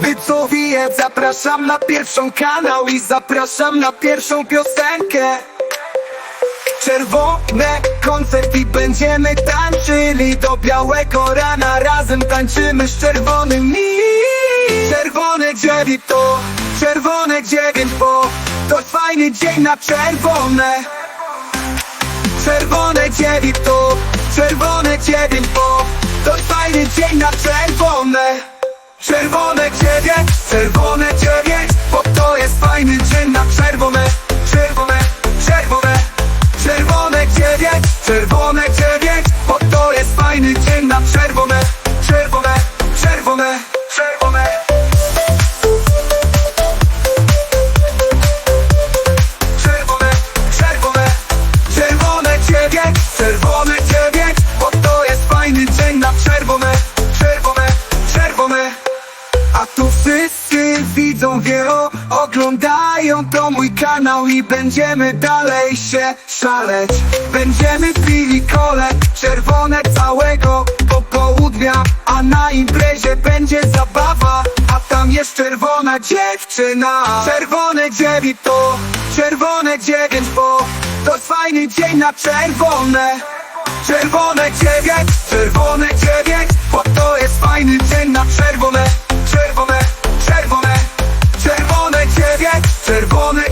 Widzowie, zapraszam na pierwszą kanał i zapraszam na pierwszą piosenkę. Czerwone koncert i będziemy tańczyli do białego rana. Razem tańczymy z czerwonym Czerwone dziewięć to, czerwone dziewięć, bo to fajny dzień na czerwone Czerwone dziewięć to, czerwone dziewięć, bo to fajny dzień na czerwone. Czerwone dziewięć, czerwone dziewięć, bo to jest fajny dzień na czerwone Czerwone, czerwone, czerwone dziewięć, czerwone dziewięć, wszyscy widzą wielo, oglądają to mój kanał i będziemy dalej się szaleć. Będziemy pili kole, czerwone całego popołudnia, a na imprezie będzie zabawa, a tam jest czerwona dziewczyna. Czerwone dziewięć to, czerwone dziewięć, bo to fajny dzień na czerwone. Czerwone dziewięć, czerwone dziewięć, czerwone